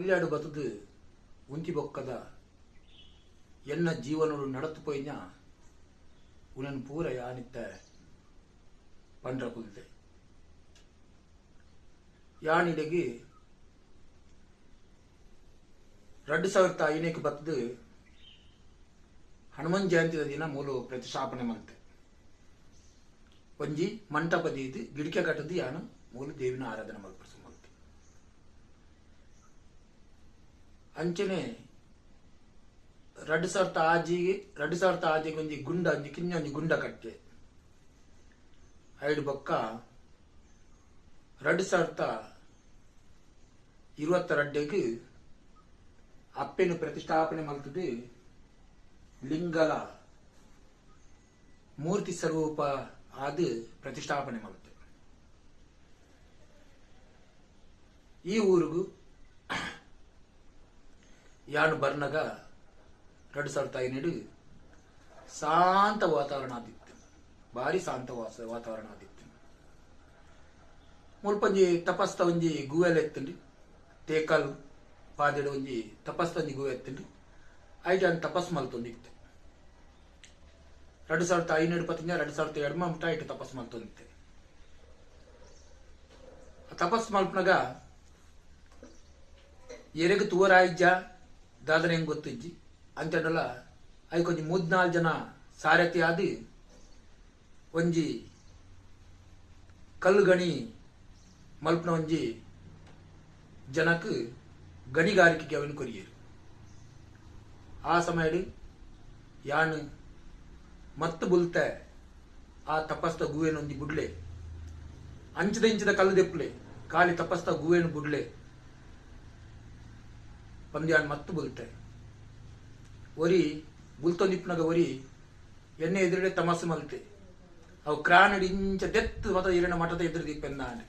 ಕಲ್ಯಾಡು ಬತದು ಉಂತಿ ಬೊಕ್ಕದ. ಎನ್ನ ಜೀವನಡು ನಡತು ಪೋಯ್ನ ಉನನ್ ಪೂರ ಯಾನಿತ್ತ? ಪಂಡ್ರ ಕುಲ್ತೆ. ಯಾನಿಡೆಗೆ ಎರಡು ಸಾವಿರದ ಐದಕ್ಕೆ ಬತ್ತದು ಹನುಮನ್ ಜಯಂತಿದ ದಿನ ಮೂಲು ಪ್ರತಿಷ್ಠಾಪನೆ ಮಾಡ್ತೆ. ಒಂಜಿ ಮಂಟಪದಿ ಇದು ಗಿಡಿಕೆ ಕಟ್ಟದು ಯಾನು? ಮೂಲು ದೇವಿನ ಆರಾಧನೆ ಮಲ್ಪಡಿಸ ಮಾಡ್ತೆ ಅಂಚನೆ ರಡ್ ಸರ್ತ ಆಜಿಗೆ, ರಡ್ ಸರ್ತ ಆಜಿಗೆ ಒಂಜಿ ಗುಂಡ ಒಂಜಿ ಗುಂಡ ಕಟ್ಟೆ ಐಡು ಬೊಕ್ಕ ರಡ್ ಸರ್ತ ಇರುವತ್ತ ರಡ್ಡೆಗೆ ಅಪ್ಪೆನು ಪ್ರತಿಷ್ಠಾಪನೆ ಮಾಡ್ತಿದ್ದು ಲಿಂಗಲ ಮೂರ್ತಿ ಸ್ವರೂಪ ಆದ ಪ್ರತಿಷ್ಠಾಪನೆ ಮಾಡುತ್ತೆ ಈ ಊರಿಗೂ ಯಾನು ಬರ್ನಗ ಎರಡು ಸಾವಿರದ ಐನಡು ಶಾಂತ ವಾತಾವರಣ ಆದಿತ್ತು ಭಾರಿ ಶಾಂತ ವಾತಾವರಣ ಆದಿತ್ತು ಮುಲ್ಪಂಜಿ ತಪಸ್ತ ಒಂಜಿ ಗುವೆಲ್ ಎತ್ತಂಡಿ. ತೇಕಲ್ ಪಾದೆಡು ಒಂಜಿ ತಪಸ್ತ ಒಂಜಿ ಗುವೆ ಎತ್ತಂಡಿ. ಐದು ಅನ್ ತಪಸ್ ಮಲ್ತೊಂದಿತ್ತು ಎರಡು ಸಾವಿರದ ಐನೂರು ಪತ್ತಿನ ಎರಡು ಸಾವಿರದ ಎರಡು ಮಟ್ಟ ಐಟು ತಪಸ್ ಮಲ್ತೊಂದಿತ್ತೆ ತಪಸ್ ಮಲ್ಪನಾಗ ಎರೆಗೆ ತೂವರ ಆಯ್ಜ ದಾದನ ಹೆಂಗ್ ಗೊತ್ತಿಜ್ಜಿ? ಐ ಕೊಂಚ ಮೂರ್ನಾಲ್ಕು ಜನ ಸಾರಥಿ ಆದಿ, ಒಂಜಿ ಕಲ್ಲು ಗಣಿ ಮಲ್ಪನ ಒಂಜಿ ಜನಕ್ಕೆ ಗಣಿಗಾರಿಕೆಗೆ ಅವನು ಕೊರಿಯರು. ಆ ಸಮಯಡು ಯಾಣ ಮತ್ತೆ ಬುಲ್ತೆ ಆ ತಪಸ್ತ ಗುವೇನು ಒಂದಿ ಬುಡ್ಲೆ. ಅಂಚದ ಇಂಚದ ಕಲ್ಲು ದೆಪ್ಪಲೆ, ಖಾಲಿ ತಪಸ್ತ ಗುವೇನು ಬುಡ್ಲೆ. ಪಂದ್ಯಾನ್ ಮತ್ತು ಬುಲ್ತೆ ಒರಿ ಬುಲ್ತೊಂದಿಪ್ಪನಾಗ ಒರಿ, ಎಣ್ಣೆ ಎದುರುಡೆ ತಮಸ್ಸು ಮಲ್ತೆ. ಅವು ಕ್ರಾನಡಿ ಇಂಚ ದೆತ್ತು ಮತ ಇರಣ ಮಠದ ಎದುರು ದೀಪೆಂದಾನೆ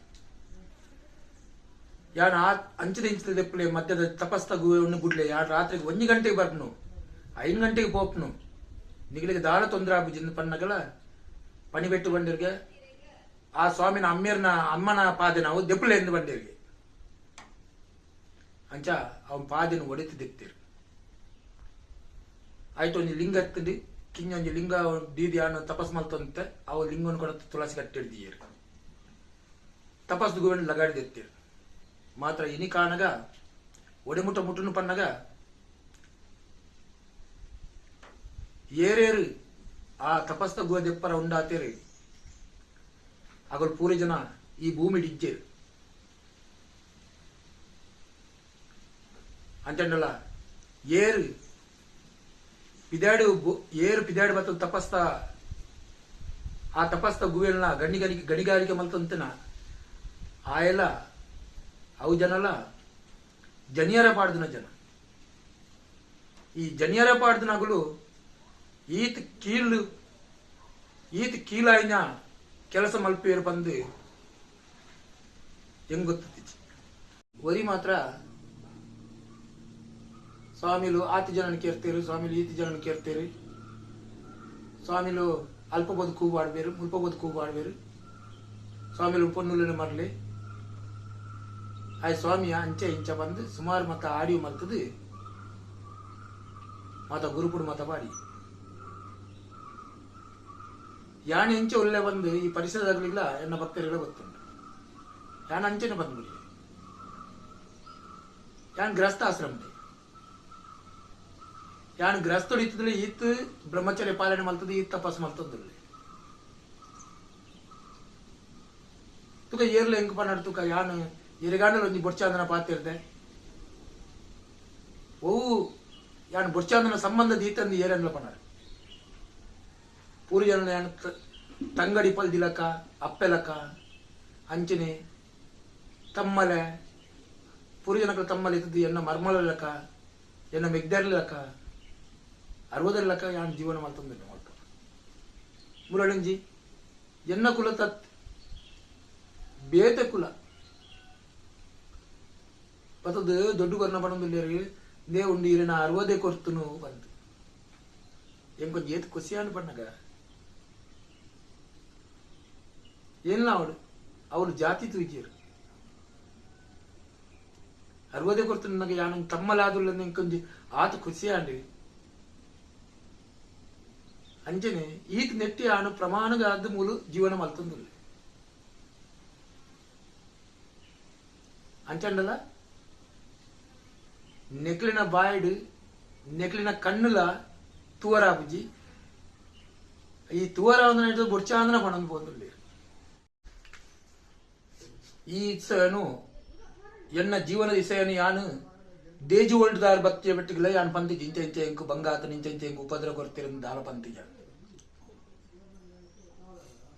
ಯಾನ್ ಆ ಅಂಚದ ಇಂಚದ ದೆಪ್ಪಲೆ ಮಧ್ಯದ ತಪಸ್ತ ಗುವೆಯನ್ನು ಗುಡ್ಲೆ ಯಾರು ರಾತ್ರಿಗೆ ಒಂದು ಗಂಟೆಗೆ ಬರ್ನು ಐದು ಗಂಟೆಗೆ ಪೋಪ್ನು. ನಿಗಲಿಗೆ ದಾಳ ತೊಂದರೆ ಆಗುಜಿಂದ ಪನ್ನಗಲ. ಪಣಿಬೆಟ್ಟು ಬಂದಿರ್ಗೆ, ಆ ಸ್ವಾಮಿನ ಅಮ್ಮೇರ್ನ ಅಮ್ಮನ ಪಾದನ ಅವು ದೆಪ್ಪಲೆ ಎಂದು ಬಂದಿರ್ಗೆ. ಅಂಚ, ಅವನ್ ಪಾದಿನ ಒಡೆತಿದ್ದಿರ್ತೀರು ಆಯ್ತು ಒಂದು ಲಿಂಗ ಎತ್ತದಿ ಕಿಂಜ ಒಂಜಿ ಲಿಂಗ ದೀದಿ ಅನ್ನ ತಪಸ್ ಮಲ್ತಂತೆ ಅವು ಲಿಂಗನ ಕೂಡ ತುಳಸಿ ಕಟ್ಟಿಡ್ದೀರು ತಪಸ್ ಲಗಾಡಿ ಲಗಾಡಿದಿರ್ತೀರು ಮಾತ್ರ ಇನಿ ಕಾಣಗ ಒಡೆಮುಟ್ಟ ಮುಟ್ಟನು ಪನ್ನಗ, ಏರೇರು ಆ ತಪಸ್ತ ಗುಹದೆಪ್ಪರ ಉಂಡಾತೇರಿ. ಅಗಲ್ ಪೂರ ಜನ ಈ ಭೂಮಿ ಡಿಜ್ಜೇರು ಅಂಚಂಡಲ್ಲ ಏರು ಪಿದಾಡು ಏರು ಪಿದಾಡು ಬತ್ತ ತಪಸ್ತ. ಆ ತಪಸ್ತ ಗುವೆಲ್ನ ಗಣಿ ಗಣಿ ಗಣಿಗಾರಿಕೆ ಮಲ್ತಂತನ, ಆ ಎಲ್ಲ, ಅವು ಜನಲ ಜನಿಯರ ಪಾಡ್ದನ ಜನ. ಈ ಜನಿಯರ ಪಾಡ್ದನಗಳು ಈತ್ ಕೀಳು, ಈತ್ ಕೀಲಾಯಿನ ಕೆಲಸ ಮಲ್ಪೇರು ಬಂದು ಹೆಂಗ್ ಗೊತ್ತಿಚ್ಚಿ ವರಿ ಮಾತ್ರ ಸ್ವಾಮಿಲು ಆತಿ ಸ್ವಾಮಿಲು ಈತಿ ಜನನ ಕೇರ್ತೀರು. ಸ್ವಾಮಿಲು ಅಲ್ಪ ಬದು ಕೂಗು ಆಡ್ಬೇರು ಮುಲ್ಪ ಬದು ಕೂಗು ಆಡ್ಬೇರು. ಸ್ವಾಮಿಲು ಪೊನ್ನುಲಿನ ಮರಲಿ ಆ ಸ್ವಾಮಿಯ ಅಂಚೆ ಇಂಚ ಬಂದು ಸುಮಾರು ಮತ ಆಡಿಯೋ ಮಲ್ತದು ಮತ ಗುರುಪುಡು ಮತ ಬಾಡಿ. ಯಾಣಿ ಅಂಚೆ ಒಳ್ಳೆ ಬಂದು ಈ ಪರಿಸರದಾಗಲಿಲ್ಲ ಎನ್ನ ಭಕ್ತರಿಗೆ ಗೊತ್ತುಂಟು. ಯಾನ್ ಅಂಚೆನೆ ಬಂದ್ಬಿಡಿ. ಯಾನ್ ಗ್ರಸ್ತ ಆಶ್ರಮದೆ ಯಾನ್ ಗ್ರಸ್ತ ಹಿಡಿತದಲ್ಲಿ ಈತ್ ಬ್ರಹ್ಮಚರ್ಯ ಪಾಲನೆ ಮಾಡ್ತದೆ, ಈತ್ ತಪಸ್ ಮಲ್ತದ್ರಲ್ಲಿ ತುಕ ಏರ್ಲ ಹೆಂಗ್ ಪನ್ನಾಡು ತುಕ, ಯಾನ್ ಎರೆಗಾಂಡಲ್ ಒಂದು ಬೊಡ್ಚಾಂದನ ಪಾತಿರ್ದೆ ಓ, ಯಾನ್ ಬೊಡ್ಚಾಂದನ ಸಂಬಂಧದ ಈತಂದು ಏರನ್ಲ ಪೂರಿ ಪೂರ್ವಜನ ಯಾನ್ ತಂಗಡಿ ಪಲ್ದಿಲಕ ಅಪ್ಪೆಲಕ, ಅಂಚನೆ, ತಮ್ಮಲೆ ಪೂರ್ವಜನಕ ತಮ್ಮಲೆ ಇದ್ದದ್ದು ಎನ್ನ ಮರ್ಮಲಕ ಎನ್ನ ಮೆಗ್ದರ್ಲಕ ಅರವದರ್ಲಕ ಯಾನ ಜೀವನ ಮಾಡ್ತಂದಿಲ್ಲ ಮಾಡ್ಕ ಮುರಳಂಜಿ, ಎನ್ನ ಕುಲ ತತ್, ಬೇತೆ ಕುಲ. ಪತದು ದೊಡ್ಡ ಕೊರ್ನ ಪಣಂದುಲ್ಲೇರಿ ದೇ ಉಂಡು ಇರಿನ ಅರವದೇ ಕೊರ್ತುನು ಬಂತು. ಎಂಕೊಂದು ಏತ್ ಖುಷಿಯಾನು ಪಣ್ಣಗ? ಏನಿಲ್ಲ ಅವಳು ಅವಳು ಜಾತಿ ತೂಜಿಯರು ಅರವದೇ ಕೊಡ್ತೀನಿ ನನಗೆ ಯಾನ ತಮ್ಮಲಾದುಲ್ಲ ನಿಂಕೊಂಜಿ ಆತ ಖುಷಿ ಆಂಡಿ ಅಂಜನೆ ಈತ ನೆಟ್ಟಿ ಆನು ಪ್ರಮಾಣಗಾದ ಮೂಲು ಜೀವನ ಮಲ್ತಂದಿಲ್ಲ ಅಂಚಂಡಲ నెక్లిన బాయుడు నెక్లిన కన్నుల తూవరాబుజి ఈ తూవరా ఉందనేది బుడ్చాందన పనం పోతుంది ಈ ಇಸನು ಎನ್ನ ಜೀವನದ ಇಸೆಯನ್ನು ಯಾನು ದೇಜು ಒಳ್ದಾರ ಬೆಟ್ಟಿಗೆ ಬೆಟ್ಟಿಗಲ ಯಾನ್ ಪಂತಿ ಇಂಚೆ ಇಂಚೆ ಎಂಕು ಬಂಗಾತ ನಿಂಚೆ ಇಂಚೆ ಎಂಕು ಉಪದ್ರ ಕೊಡ್ತಿರಂದು ದಾಲ ಪಂತಿಜ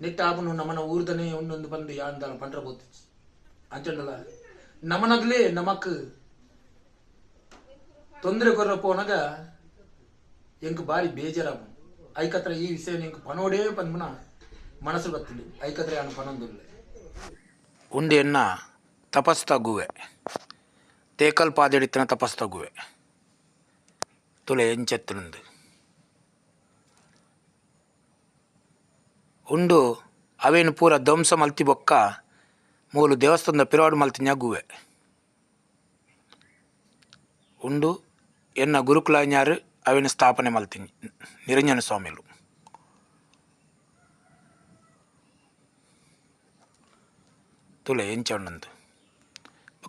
ನಿಟ್ಟಾಪನು ನಮನ ಊರ್ದನೆ ಒಂದೊಂದು ಪಂದು ಯಾನ್ ದಾಲ ಪಂಡ್ರ ಬೋತಿ. ಅಂಚಂಡಲ ನಮನಗ್ಲೇ ನಮಕ್ ತೊಂದರೆ ಕೊರ್ರ ಪೋನಗ ಎಂಕ್ ಬಾರಿ ಬೇಜಾರಾಪು ಐಕತ್ರ ಈ ವಿಷಯ ಎಂಕ್ ಪನೋಡೇ ಪಂದ್ಮನ ಮನಸ್ಸು ಬತ್ತಿಂಡು ಐಕತ್ರ ಯಾನು ಪನೊಂದುಲ್ಲೆ. ಉಂಡೆ ಎನ್ನ ತಪಸ್ತಗುವೆ ತೇಕಲ್ ಪಾದೆಡಿತ್ತಿನ ತಪಸ್ತಗುವೆ ತುಲೆ ಎಂಚೆತ್ತುಂದು ಉಂಡು ಅವೇನು ಪೂರ ಧ್ವಂಸ ಮಲ್ತಿ ಬೊಕ್ಕ ಮೂಲು ದೇವಸ್ಥಾನದ ಪಿರಾಡು ಮಲ್ತಿನ ಗುವೆ ಉಂಡು ಎನ್ನ ಗುರುಕುಲಾಜ್ಞಾರು ಅವೇನು ಸ್ಥಾಪನೆ ಮಲ್ತೀನಿ ನಿರಂಜನ ಸ್ವಾಮಿಲು ತುಲೆ ಎಂಚಣ್ಣಂದು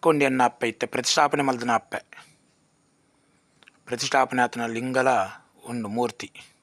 ಕೊಂಡು ಎನ್ನ ಅಪ್ಪ ಇತ್ತೆ. ಪ್ರತಿಷ್ಠಾಪನೆ ಮಲ್ದಿನ ಅಪ್ಪೆ. ಪ್ರತಿಷ್ಠಾಪನೆ ಆತನ ಲಿಂಗಲ ಒಂದು ಮೂರ್ತಿ.